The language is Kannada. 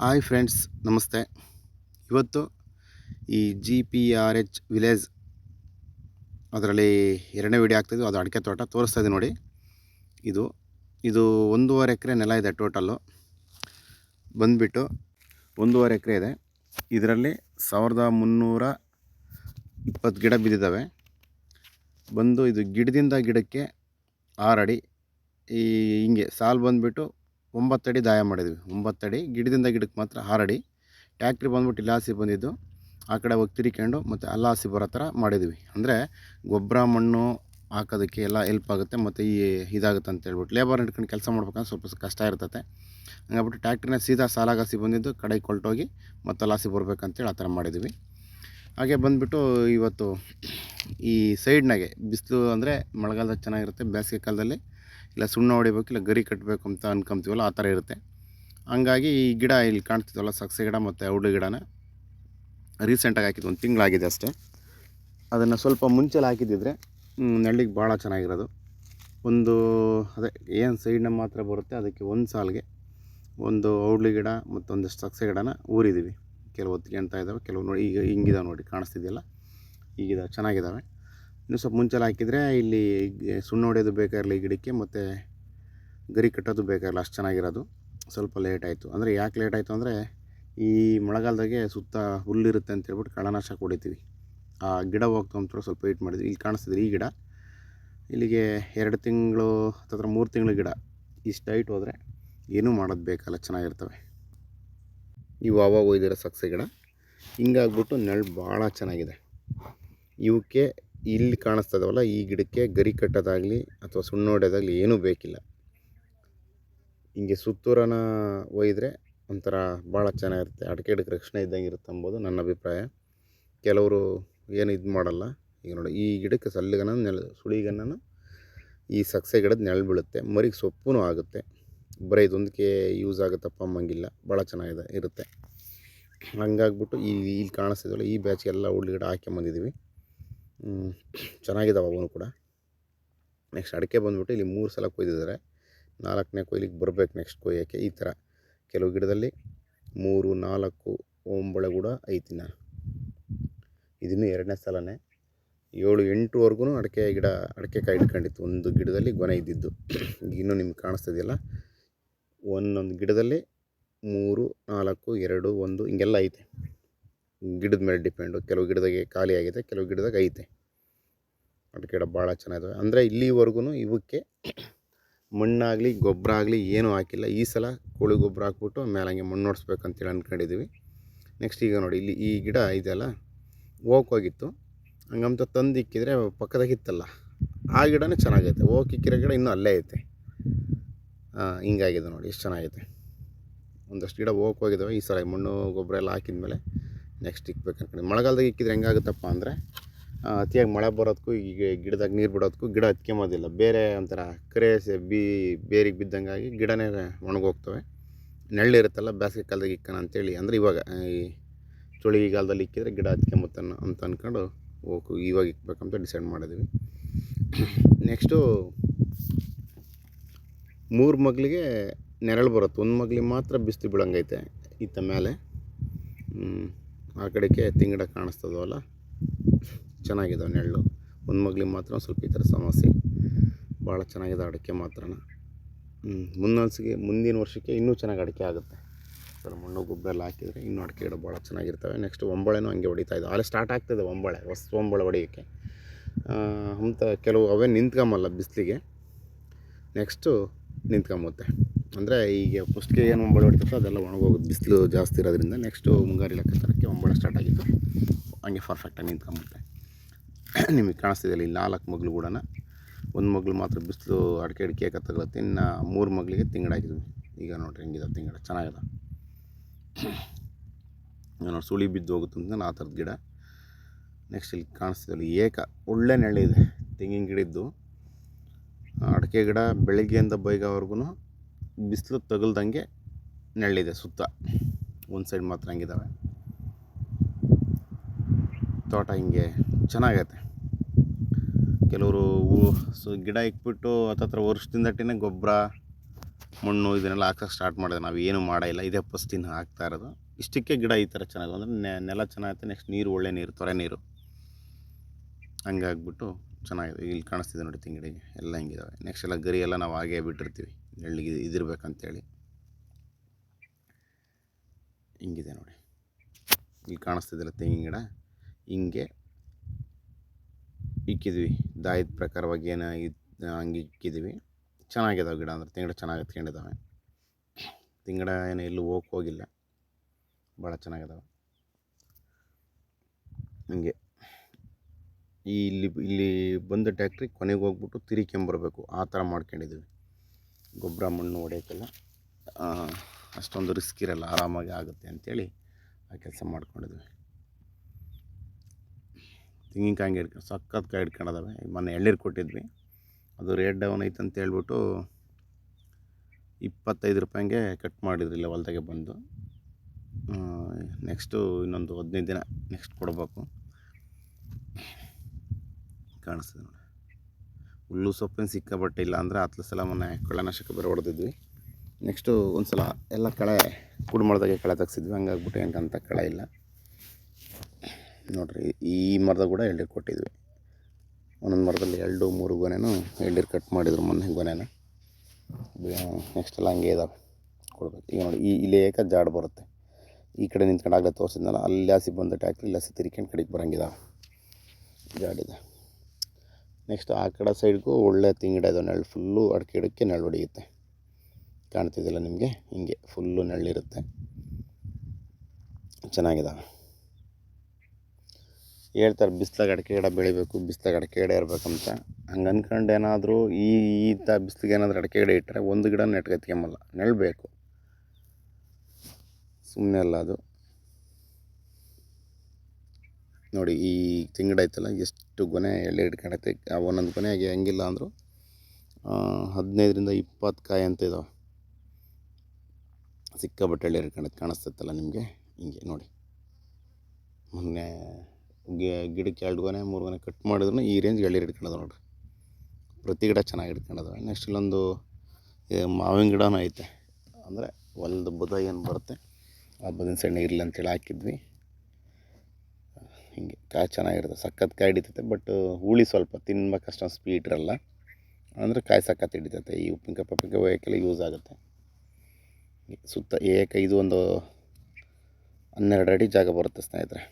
ಹಾಯ್ ಫ್ರೆಂಡ್ಸ್, ನಮಸ್ತೆ. ಇವತ್ತು ಈ G P R H village ಅದರಲ್ಲಿ ಎರಡನೇ ವಿಡಿಯೋ ಆಗ್ತಿದ್ದು ಅದು ಅಡಿಕೆ ತೋಟ ತೋರಿಸ್ತಾ ಇದೆ ನೋಡಿ. ಇದು ಇದು ಒಂದೂವರೆ ಎಕರೆ ನೆಲ ಇದೆ ಟೋಟಲ್ಲು. ಬಂದುಬಿಟ್ಟು ಒಂದೂವರೆ ಎಕರೆ ಇದೆ. ಇದರಲ್ಲಿ ಸಾವಿರದ ಮುನ್ನೂರ ಇಪ್ಪತ್ತು ಗಿಡ ಬಿದ್ದಿದ್ದಾವೆ. ಬಂದು ಇದು ಗಿಡದಿಂದ ಗಿಡಕ್ಕೆ ಆರಡಿ ಈ ಹಿಂಗೆ ಸಾಲು ಬಂದುಬಿಟ್ಟು ಒಂಬತ್ತಡಿ ದಾಯ ಮಾಡಿದ್ವಿ. ಒಂಬತ್ತಡಿ, ಗಿಡದಿಂದ ಗಿಡಕ್ಕೆ ಮಾತ್ರ ಆರಡಿ. ಟ್ಯಾಕ್ಟ್ರಿ ಬಂದ್ಬಿಟ್ಟು ಇಲ್ಲ ಹಾಸಿ ಬಂದಿದ್ದು. ಆ ಕಡೆ ಹೋಗಿ ತಿರಿಕೊಂಡು ಮತ್ತು ಅಲ್ಲ ಹಾಸಿ ಬರೋ ಥರ ಮಾಡಿದ್ವಿ. ಅಂದರೆ ಗೊಬ್ಬರ, ಮಣ್ಣು ಹಾಕೋದಕ್ಕೆ ಎಲ್ಲ ಹೆಲ್ಪ್ ಆಗುತ್ತೆ ಮತ್ತು ಈ ಇದಾಗುತ್ತೆ ಅಂತ ಹೇಳ್ಬಿಟ್ಟು. ಲೇಬರ್ ಹಿಡ್ಕೊಂಡು ಕೆಲಸ ಮಾಡ್ಬೇಕಂದ್ರೆ ಸ್ವಲ್ಪ ಕಷ್ಟ ಇರ್ತದೆ ಹಂಗಾಗ್ಬಿಟ್ಟು ಟ್ಯಾಕ್ಟ್ರಿನ ಸೀದಾ ಸಾಲಾಗಾಸಿ ಬಂದಿದ್ದು, ಕಡೆಗೆ ಕೊಲ್ಟೋಗಿ ಮತ್ತೆ ಲಾಸಿ ಬರ್ಬೇಕಂತೇಳಿ ಆ ಥರ ಮಾಡಿದ್ವಿ. ಹಾಗೆ ಬಂದುಬಿಟ್ಟು ಇವತ್ತು ಈ ಸೈಡ್ನಾಗೆ ಬಿಸಿಲು ಅಂದರೆ ಮಳೆಗಾಲದಾಗ ಚೆನ್ನಾಗಿರುತ್ತೆ. ಬೇಸಿಗೆ ಕಾಲದಲ್ಲಿ ಇಲ್ಲ ಸುಣ್ಣ ಹೊಡಿಬೇಕು ಇಲ್ಲ ಗರಿ ಕಟ್ಟಬೇಕು ಅಂತ ಅನ್ಕೊಂತೀವಲ್ಲ ಆ ಥರ ಇರುತ್ತೆ. ಹಂಗಾಗಿ ಈ ಗಿಡ ಇಲ್ಲಿ ಕಾಣ್ತಿದ್ವಲ್ಲ ಸಕ್ಸೆ ಗಿಡ ಮತ್ತು ಔಡು ಗಿಡನ ರೀಸೆಂಟಾಗಿ ಹಾಕಿದ್ದು ಒಂದು ತಿಂಗಳಾಗಿದೆ ಅಷ್ಟೇ. ಅದನ್ನು ಸ್ವಲ್ಪ ಮುಂಚೆಲ್ಲ ಹಾಕಿದ್ದಿದ್ರೆ ನೆಳ್ಳಿಗೆ ಭಾಳ ಚೆನ್ನಾಗಿರೋದು. ಒಂದು, ಅದೇ ಏನು ಸೈಡ್ನ ಮಾತ್ರ ಬರುತ್ತೆ ಅದಕ್ಕೆ ಒಂದು ಸಾಲಿಗೆ ಒಂದು ಔಡ್ಲಿ ಗಿಡ ಮತ್ತೊಂದಿಷ್ಟು ಸಕ್ಸೆ ಗಿಡನ ಊರಿದ್ದೀವಿ ಕೆಲವು ಹೊತ್ಕೊಂತ ಇದ್ದಾವೆ ಕೆಲವು ನೋಡಿ, ಈಗ ಹಿಂಗಿದಾವೆ ನೋಡಿ, ಕಾಣಿಸ್ತಿದೆಯಲ್ಲ? ಈಗಿದಾವೆ ಚೆನ್ನಾಗಿದ್ದಾವೆ ಇನ್ನು ಸ್ವಲ್ಪ ಮುಂಚೆಲ್ಲ ಹಾಕಿದರೆ ಇಲ್ಲಿ ಸುಣ್ಣ ಹೊಡೆಯೋದು ಬೇಕಾಗಿರಲಿ ಈ ಗಿಡಕ್ಕೆ ಮತ್ತು ಗರಿ ಕಟ್ಟೋದು ಬೇಕಾಗಿರಲ್ಲ ಅಷ್ಟು ಚೆನ್ನಾಗಿರೋದು. ಸ್ವಲ್ಪ ಲೇಟ್ ಆಯಿತು. ಅಂದರೆ ಯಾಕೆ ಲೇಟ್ ಆಯಿತು ಅಂದರೆ ಈ ಮಳೆಗಾಲದಾಗೆ ಸುತ್ತ ಹುಲ್ಲಿರುತ್ತೆ ಅಂತ ಹೇಳ್ಬಿಟ್ಟು ಕಳನಾಶ ಹೊಡಿತೀವಿ. ಆ ಗಿಡ ಹೋಗ್ತಾ ಅಂತ ಸ್ವಲ್ಪ ವೆಯ್ಟ್ ಮಾಡಿದ್ವಿ. ಇಲ್ಲಿ ಕಾಣಿಸ್ತಿದ್ರೆ ಈ ಗಿಡ. ಇಲ್ಲಿಗೆ ಎರಡು ತಿಂಗಳು ಅಥವಾ ಮೂರು ತಿಂಗಳ ಗಿಡ. ಇಷ್ಟು ಹೈಟ್ ಹೋದರೆ ಏನೂ ಮಾಡೋದು ಬೇಕಲ್ಲ, ಚೆನ್ನಾಗಿರ್ತವೆ. ಇವು ಅವಾಗ ಒಯ್ದಿರೋ ಸಕ್ಸೆ ಗಿಡ. ಹಿಂಗಾಗ್ಬಿಟ್ಟು ನೆರಳು ಭಾಳ ಚೆನ್ನಾಗಿದೆ. ಇವಕ್ಕೆ ಇಲ್ಲಿ ಕಾಣಿಸ್ತದವಲ್ಲ ಈ ಗಿಡಕ್ಕೆ ಗರಿ ಕಟ್ಟೋದಾಗಲಿ ಅಥವಾ ಸುಣ್ಣ ಹೊಡೆಯೋದಾಗಲಿ ಏನೂ ಬೇಕಿಲ್ಲ. ಹಿಂಗೆ ಸುತ್ತೂರನ ಒಯ್ದರೆ ಒಂಥರ ಭಾಳ ಚೆನ್ನಾಗಿರುತ್ತೆ. ಅಡಿಕೆ ಗಿಡಕ್ಕೆ ರಕ್ಷಣೆ ಇದ್ದಂಗೆ ಇರುತ್ತೆ ಅಂಬೋದು ನನ್ನ ಅಭಿಪ್ರಾಯ. ಕೆಲವರು ಏನು ಇದು ಮಾಡಲ್ಲ. ಈಗ ನೋಡಿ, ಈ ಗಿಡಕ್ಕೆ ಸಲ್ಲಿಗನ ನೆಲ, ಸುಳಿಗನ್ನ ಈ ಸಕ್ಸೆ ಗಿಡದ ನೆರಳು ಬೀಳುತ್ತೆ. ಮರಿಗೆ ಸೊಪ್ಪು ಆಗುತ್ತೆ. ಬರೀ ಇದೊಂದಕ್ಕೆ ಯೂಸ್ ಆಗುತ್ತಪ್ಪ ಅಮ್ಮಂಗಿಲ್ಲ ಭಾಳ ಚೆನ್ನಾಗಿದೆ, ಇರುತ್ತೆ. ಹಂಗಾಗ್ಬಿಟ್ಟು ಈ, ಇಲ್ಲಿ ಕಾಣಿಸ್ತಿದ್ವಲ್ಲ ಈ ಬ್ಯಾಚ್ಗೆಲ್ಲ ಉಳ್ಳಿ ಗಿಡ ಹಾಕ್ಯಂಬಂದಿದ್ದೀವಿ. ಚೆನ್ನಾಗಿದ್ದಾವೆ ಅವನು ಕೂಡ. ನೆಕ್ಸ್ಟ್ ಅಡಿಕೆ ಬಂದುಬಿಟ್ಟು ಇಲ್ಲಿ ಮೂರು ಸಲ ಕೊಯ್ದಿದ್ದಾರೆ. ನಾಲ್ಕನೇ ಕೊಯ್ಲಿಗೆ ಬರಬೇಕು ನೆಕ್ಸ್ಟ್ ಕೊಯ್ಯೋಕ್ಕೆ ಈ ಥರ. ಕೆಲವು ಗಿಡದಲ್ಲಿ ಮೂರು, ನಾಲ್ಕು ಒಂಬಳೆ ಕೂಡ ಐತಿನ ಇದನ್ನು ಎರಡನೇ ಸಲನೇ. ಏಳು, ಎಂಟುವರೆಗೂ ಅಡಿಕೆ ಗಿಡ, ಅಡಿಕೆ ಕಾಯಿ ಇಟ್ಕೊಂಡಿತ್ತು. ಒಂದು ಗಿಡದಲ್ಲಿ ಗೊನೆ ಇದ್ದಿದ್ದು. ಇನ್ನೂ ನಿಮ್ಗೆ ಕಾಣಿಸ್ತಿದೆಯಲ್ಲ? ಒಂದೊಂದು ಗಿಡದಲ್ಲಿ ಮೂರು, ನಾಲ್ಕು, ಎರಡು, ಒಂದು ಹಿಂಗೆಲ್ಲ ಐತೆ. ಗಿಡದ ಮೇಲೆ ಡಿಪೆಂಡು ಕೆಲವು ಗಿಡದಾಗೆ ಖಾಲಿ ಆಗಿದೆ, ಕೆಲವು ಗಿಡದಾಗ ಐತೆ. ಅಡಿಕೆ ಗಿಡ ಭಾಳ ಚೆನ್ನಾಗಿದೆ. ಅಂದರೆ ಇಲ್ಲಿವರೆಗೂ ಇವಕ್ಕೆ ಮಣ್ಣಾಗಲಿ ಗೊಬ್ಬರ ಆಗಲಿ ಏನೂ ಹಾಕಿಲ್ಲ. ಈ ಸಲ ಕೋಳಿ ಗೊಬ್ಬರ ಹಾಕ್ಬಿಟ್ಟು ಮೇಲೆ ಹಂಗೆ ಮಣ್ಣು ಹೊಡ್ಸ್ಬೇಕಂತೇಳಿ ಅಂದ್ಕೊಂಡಿದ್ದೀವಿ ನೆಕ್ಸ್ಟ್ ಈಗ ನೋಡಿ, ಇಲ್ಲಿ ಈ ಗಿಡ ಇದೆಯಲ್ಲ ಹೋಗಿತ್ತು. ಹಂಗಂತ ತಂದು ಇಕ್ಕಿದ್ರೆ ಪಕ್ಕದಾಗ ಇತ್ತಲ್ಲ, ಆ ಗಿಡನೇ ಚೆನ್ನಾಗೈತೆ. ಓಕ್ ಇಕ್ಕಿರೋ ಗಿಡ ಇನ್ನೂ ಅಲ್ಲೇ ಐತೆ. ಹಿಂಗಾಗಿದೆ ನೋಡಿ, ಎಷ್ಟು ಚೆನ್ನಾಗೈತೆ ಒಂದಷ್ಟು ಗಿಡ ಹೋಗಿ ಹೋಗಿದ್ದಾವೆ ಈ ಸಲ ಮಣ್ಣು, ಗೊಬ್ಬರ ಎಲ್ಲ ಹಾಕಿದ್ಮೇಲೆ ನೆಕ್ಸ್ಟ್ ಇಕ್ಬೇಕು ಅನ್ಕೊಂಡು ಮಳೆಗಾಲದಾಗ ಇಕ್ಕಿದ್ರೆ ಹೆಂಗಾಗುತ್ತಪ್ಪ ಅಂದರೆ ಅತಿಯಾಗಿ ಮಳೆ ಬರೋದಕ್ಕೂ ಈಗ ಗಿಡದಾಗ ನೀರು ಬಿಡೋದಕ್ಕೂ ಗಿಡ ಹತ್ಕೊಂಬೋದಿಲ್ಲ ಬೇರೆ ಒಂಥರ ಕರೆ ಸೆ- ಬಿ, ಬೇರಿಗೆ ಬಿದ್ದಂಗಾಗಿ ಗಿಡನೇ ಒಣಗೋಗ್ತವೆ. ನೆಳ್ಳಿರುತ್ತಲ್ಲ ಬೇಸಿಗೆ ಕಾಲದಾಗ ಇಕ್ಕೋಣ ಅಂತೇಳಿ. ಅಂದರೆ ಇವಾಗ, ಈ ಚಳಿಗಾಲದಲ್ಲಿ ಇಕ್ಕಿದ್ರೆ ಗಿಡ ಹತ್ಕೊಂಬತ್ತನ್ನ ಅಂತ ಅಂದ್ಕೊಂಡು ಹೋಗು, ಇವಾಗ ಇಕ್ಬೇಕಂತ ಡಿಸೈಡ್ ಮಾಡಿದ್ವಿ. ನೆಕ್ಸ್ಟು ಮೂರು ಮಗ್ಳಿಗೆ ನೆರಳು ಬರುತ್ತೆ. ಒಂದು ಮಗ್ಳಿಗೆ ಮಾತ್ರ ಬಿಸಿಲು ಬೀಳಂಗೈತೆ, ಇತ್ತ ಮೇಲೆ. ಆ ಕಡೆಗೆ ತಿಂಗಡ ಕಾಣಿಸ್ತದವಲ್ಲ ಚೆನ್ನಾಗಿದ್ದಾವೆ ನೆರಳು ಒಂದು ಮಗ್ಲಿಗೆ ಮಾತ್ರ ಸ್ವಲ್ಪ ಈ ಥರ ಸಮಸ್ಯೆ. ಭಾಳ ಚೆನ್ನಾಗಿದೆ ಅಡಿಕೆ ಮಾತ್ರ ಮುನ್ನೊಂದ್ಸಿಗೆ ಮುಂದಿನ ವರ್ಷಕ್ಕೆ ಇನ್ನೂ ಚೆನ್ನಾಗಿ ಅಡಿಕೆ ಆಗುತ್ತೆ. ಸರ್ ಮಣ್ಣು ಗೊಬ್ಬರ ಎಲ್ಲ ಹಾಕಿದರೆ ಇನ್ನೂ ಅಡಿಕೆ ಗಿಡ ಭಾಳ ಚೆನ್ನಾಗಿರ್ತವೆ. ನೆಕ್ಸ್ಟ್ ಒಂಬಳೆನೂ ಹಂಗೆ ಹೊಡಿತಾ ಇದ್ದಾವೆ ಅಲ್ಲೇ ಸ್ಟಾರ್ಟ್ ಆಗ್ತದೆ ಒಂಬಳೆ, ಹೊಸ ಒಂಬಳೆ ಹೊಡಿಯೋಕ್ಕೆ. ಅಂತ ಕೆಲವು ಅವೇ ನಿಂತ್ಕೊಂಬಲ್ಲ ಬಿಸಿಲಿಗೆ. ನೆಕ್ಸ್ಟು ನಿಂತ್ಕೊಂಬುತ್ತೆ. ಅಂದರೆ ಈಗ ಫಸ್ಟ್ಗೆ ಏನು ಒಂಬಳೆ ಹೊಡಿತೋ ಅದೆಲ್ಲ ಒಣಗೋಗುತ್ತೆ. ಬಿಸಿಲು ಜಾಸ್ತಿ ಇರೋದ್ರಿಂದ ನೆಕ್ಸ್ಟು ಮುಂಗಾರಿ ಲೆಕ್ಕಾಚಾರಕ್ಕೆ ಒಂಬಳೆ ಸ್ಟಾರ್ಟ್ ಆಗಿತ್ತು. ಹಂಗೆ ಪರ್ಫೆಕ್ಟಾಗಿ ನಿಂತ್ಕೊಂಬಿಡುತ್ತೆ ನಿಮಗೆ ಕಾಣಿಸ್ತಿದೆಯಲ್ಲ ಇಲ್ಲಿ ನಾಲ್ಕು ಮಗ್ಳು ಕೂಡ ಒಂದು ಮಗ್ಳು ಮಾತ್ರ ಬಿಸಿಲು ಅಡಿಕೆ ಅಡಿಕೆ ಕತ್ತಗಳತ್ತೆ ಇನ್ನು ಮೂರು ಮಗ್ಳಿಗೆ ತಿಂಗಳಾಗಿದ್ವಿ ಈಗ ನೋಡ್ರಿ ಹೆಂಗಿದೆ ತಿಂಗಡ ಚೆನ್ನಾಗಿದೆ. ನೋಡಿ ಸುಳಿ ಬಿದ್ದು ಹೋಗುತ್ತೆ ಅಂತ ಆ ಥರದ ಗಿಡ. ನೆಕ್ಸ್ಟ್ ಇಲ್ಲಿ ಕಾಣಿಸ್ತಿದೆಯಲ್ಲ ಏಕ. ಒಳ್ಳೆ ನೆರಳಿದೆ ತೆಂಗಿನ ಗಿಡ ಇದ್ದು. ಅಡಿಕೆ ಗಿಡ ಬೆಳಗ್ಗೆಯಿಂದ ಬೈಗವರೆಗೂ ಬಿಸಿಲು ತಗಲ್ದಂಗೆ ನೆರಳಿದೆ ಸುತ್ತ. ಒಂದು ಸೈಡ್ ಮಾತ್ರ ಹಂಗಿದ್ದಾವೆ ತೋಟ ಹಿಂಗೆ ಚೆನ್ನಾಗೈತೆ. ಕೆಲವರು ಹೂ ಸೊ ಗಿಡ ಇಕ್ಬಿಟ್ಟು ಹತ್ತತ್ರ ವರ್ಷದಿಂದಟ್ಟಿನೇ ಗೊಬ್ಬರ, ಮಣ್ಣು ಇದನ್ನೆಲ್ಲ ಹಾಕಕ್ಕೆ ಸ್ಟಾರ್ಟ್ ಮಾಡಿದೆ. ನಾವು ಏನು ಮಾಡಿಲ್ಲ. ಇದೇ ಪಸ್ತಿನ ಹಾಕ್ತಾ ಇರೋದು. ಇಷ್ಟಕ್ಕೆ ಗಿಡ ಈ ಥರ ಚೆನ್ನಾಗಿ ಅಂದರೆ ನೆಲ ಚೆನ್ನಾಗೈತೆ ನೆಕ್ಸ್ಟ್ ನೀರು, ಒಳ್ಳೆ ನೀರು, ತೊರೆ ನೀರು. ಹಂಗಾಗ್ಬಿಟ್ಟು ಚೆನ್ನಾಗಿದೆ. ಇಲ್ಲಿ ಕಾಣಿಸ್ತಿದೆ ನೋಡಿ ತಿಂಗಡಿಗೆ ಎಲ್ಲ ಹಿಂಗಿದಾವೆ. ನೆಕ್ಸ್ಟ್ ಎಲ್ಲ ಗರಿ ಎಲ್ಲ ನಾವು ಹಾಗೇ ಬಿಟ್ಟಿರ್ತೀವಿ. ನೆಳ್ಳಿಗೆ ಇದಿರ್ಬೇಕಂತೇಳಿ. ಹಿಂಗಿದೆ ನೋಡಿ. ಇಲ್ಲಿ ಕಾಣಿಸ್ತಿದ್ದಿಲ್ಲ ತೆಂಗಿನ ಗಿಡ? ಹಿಂಗೆ ಇಕ್ಕಿದ್ವಿ. ದಾಯದ ಪ್ರಕಾರವಾಗಿ ಏನು ಇದ್ ಹಂಗೆ ಇಕ್ಕಿದ್ವಿ. ಚೆನ್ನಾಗಿದಾವೆ ಗಿಡ ಅಂದ್ರೆ ತಿಂಗಡ ಚೆನ್ನಾಗಿ ಹತ್ಕೊಂಡಿದ್ದಾವೆ ತಿಂಗಡ ಏನು ಎಲ್ಲೂ ಹೋಗಿ ಹೋಗಿಲ್ಲ. ಭಾಳ ಚೆನ್ನಾಗಿದ್ದಾವೆ ಹಂಗೆ. ಈ ಇಲ್ಲಿ ಇಲ್ಲಿ ಬಂದ ಟ್ಯಾಕ್ಟ್ರಿ ಕೊನೆಗೆ ಹೋಗ್ಬಿಟ್ಟು ತಿರುಗಿಕೊಂಬರ್ಬೇಕು ಆ ಥರ ಮಾಡ್ಕೊಂಡಿದ್ದೀವಿ. ಗೊಬ್ಬರ ಮಣ್ಣು ಹೊಡೆಯೋಕ್ಕೆಲ್ಲ ಅಷ್ಟೊಂದು ರಿಸ್ಕ್ ಇರಲ್ಲ, ಆರಾಮಾಗಿ ಆಗುತ್ತೆ ಅಂಥೇಳಿ ಆ ಕೆಲಸ ಮಾಡ್ಕೊಂಡಿದ್ವಿ. ತೆಂಗಿನಕಾಯಿ ಹಿಡ್ಕೊಂಡು ಸಖತ್ ಕಾಯಿ ಹಿಡ್ಕೊಂಡಿದ್ದಾವೆ ಮೊನ್ನೆ ಎಳ್ನೀರು ಕೊಟ್ಟಿದ್ವಿ. ಅದು ರೇಟ್ ಡೌನ್ ಐತೆ ಅಂತ ಹೇಳ್ಬಿಟ್ಟು ಇಪ್ಪತ್ತೈದು ರೂಪಾಯಿಗೆ ಕಟ್ ಮಾಡಿದ್ರು ಇಲ್ಲ ಹೊಲ್ದಾಗೆ ಬಂದು. ನೆಕ್ಸ್ಟು ಇನ್ನೊಂದು ಹದಿನೈದು ದಿನ ನೆಕ್ಸ್ಟ್ ಕೊಡಬೇಕು. ಕಾಣಿಸ್ತದೆ ನೋಡಿ. ಹುಲ್ಲು ಸೊಪ್ಪಿನ ಸಿಕ್ಕಾಬಟ್ಟೆ ಇಲ್ಲ ಅಂದರೆ ಹತ್ತು ಸಲ ಮೊನ್ನೆ ಕಳೆನಾಶಕ ಬೇರೆ ಹೊಡೆದಿದ್ವಿ. ನೆಕ್ಸ್ಟು ಒಂದು ಸಲ ಎಲ್ಲ ಕಳೆ ಕುಡು ಮಾಡಿದಾಗೆ ಕಳೆ ತೆಗ್ಸಿದ್ವಿ. ಹಂಗಾಗ್ಬಿಟ್ಟು ಏನಂತ ಕಳೆ ಇಲ್ಲ. ನೋಡಿರಿ, ಈ ಮರದ ಕೂಡ ಎಳ್ನೀರು ಕೊಟ್ಟಿದ್ವಿ. ಒಂದೊಂದು ಮರದಲ್ಲಿ ಎರಡು, ಮೂರು ಗೊನೆನೂ ಎಳ್ನೀರು ಕಟ್ ಮಾಡಿದ್ರು ಮೊನ್ನೆ ಗೊನೆನ. ನೆಕ್ಸ್ಟ್ ಎಲ್ಲ ಹಂಗೆ ಇದಾವೆ. ಕೊಡ್ಬೇಕು. ಈಗ ನೋಡಿ, ಈ ಇಲ್ಲೇ ಏಕ ಜಾಡ್ ಬರುತ್ತೆ. ಈ ಕಡೆ ನಿಂತ್ಕೊಂಡು ಆಗಲೇ ತೋರಿಸಿದ್ನಲ್ಲ, ಅಲ್ಲಿ ಹಸಿ ಬಂದ ಟ್ಯಾಕ್ಟ್ರಿ, ಇಲ್ಲಿ ಹಸಿ ತಿರ್ಕೊಂಡು ಕಡೆಗೆ ಬರೋಂಗಿದಾವೆ. ಜಾಡಿದೆ ನೆಕ್ಸ್ಟ್ ಆ ಕಡೆ ಸೈಡ್ಗೂ ಒಳ್ಳೆ ತಿಂಗಿಡ ಇದೆ. ನೆರಳು ಫುಲ್ಲು ಅಡಿಕೆ ಗಿಡಕ್ಕೆ ನೆರಳು ಹೊಡೆಯುತ್ತೆ. ಕಾಣ್ತಿದ್ದಿಲ್ಲ ನಿಮಗೆ? ಹಿಂಗೆ ಫುಲ್ಲು ನೆರಳಿರುತ್ತೆ ಚೆನ್ನಾಗಿದ್ದಾವೆ ಹೇಳ್ತಾರೆ, ಬಿಸ್ಲಾಗ ಅಡಿಕೆ ಗಿಡ ಬೆಳಿಬೇಕು, ಬಿಸ್ಲಾಗ ಅಡಿಕೆ ಗಿಡ ಇರಬೇಕಂತ. ಹಂಗೆ ಅಂದ್ಕೊಂಡು ಏನಾದರೂ ಈ ಈ ಥರ ಬಿಸ್ಲಿಗೆ ಏನಾದರೂ ಅಡಿಕೆ ಗಿಡ ಇಟ್ಟರೆ ಒಂದು ಗಿಡ ನೆಟ್ಕೊತ್ಕೊಂಬಲ್ಲ ನೆಳ್ಬೇಕು ಬೇಕು. ಸುಮ್ಮನೆ ಅಲ್ಲ ಅದು. ನೋಡಿ ಈ ತಿಂಗಡ ಐತಲ್ಲ ಎಷ್ಟು ಗೊನೆ ಎಳ್ಳೆ ಹಿಡ್ಕೊಂಡೈತೆ. ಒಂದೊಂದು ಗೊನೆಗೆ ಹೆಂಗಿಲ್ಲ ಅಂದರೂ ಹದಿನೈದರಿಂದ ಇಪ್ಪತ್ತು ಕಾಯಿ ಅಂತ ಇದಾವೆ. ಸಿಕ್ಕಾಬಟ್ಟೆ ಎಳ್ಳೆ ಹಿಡ್ಕೊಂಡೈತೆ ಕಾಣಿಸ್ತೈತಲ್ಲ ನಿಮಗೆ? ಹಿಂಗೆ ನೋಡಿ. ಮೊನ್ನೆ ಗಿಡಕ್ಕೆ ಎರಡು ಗೊನೆ, ಮೂರು ಗೊನೆ ಕಟ್ ಮಾಡಿದ್ರು, ಈ ರೇಂಜ್ ಎಳ್ಳೆ ಹಿಡ್ಕೊಂಡದ ನೋಡ್ರಿ. ಪ್ರತಿ ಗಿಡ ಚೆನ್ನಾಗಿ ಹಿಡ್ಕೊಂಡದ. ನೆಕ್ಸ್ಟ್ ಇಲ್ಲೊಂದು ಮಾವಿನ ಗಿಡನೂ ಐತೆ. ಅಂದರೆ ಹೊಲದ ಬುದ ಏನು ಬರುತ್ತೆ, ಆ ಬದಿನ ಸಣ್ಣ ಇರಲಿ ಅಂತೇಳಿ ಹಾಕಿದ್ವಿ. ಹಿಂಗೆ ಕಾಯಿ ಚೆನ್ನಾಗಿರುತ್ತೆ, ಸಖತ್ ಕಾಯಿ ಹಿಡಿತೈತೆ ಬಟ್ ಹುಳಿ ಸ್ವಲ್ಪ ತಿನ್ಬೇಕು ಅಷ್ಟೊಂದು ಸ್ವೀಟ್ ಇರಲ್ಲ. ಅಂದರೆ ಕಾಯಿ ಸಖತ್ ಹಿಡಿತೈತೆ, ಈ ಉಪ್ಪಿನಕಾಯಿ ಪಪ್ಪಿನಕಾಯಿ ಒಯ್ಯೋಕ್ಕೆಲ್ಲ ಯೂಸ್ ಆಗುತ್ತೆ. ಸುತ್ತ ಏಕ ಇದು ಒಂದು ಹನ್ನೆರಡು ಅಡಿ ಜಾಗ ಬರುತ್ತೆ ಸ್ನೇಹಿತರೆ.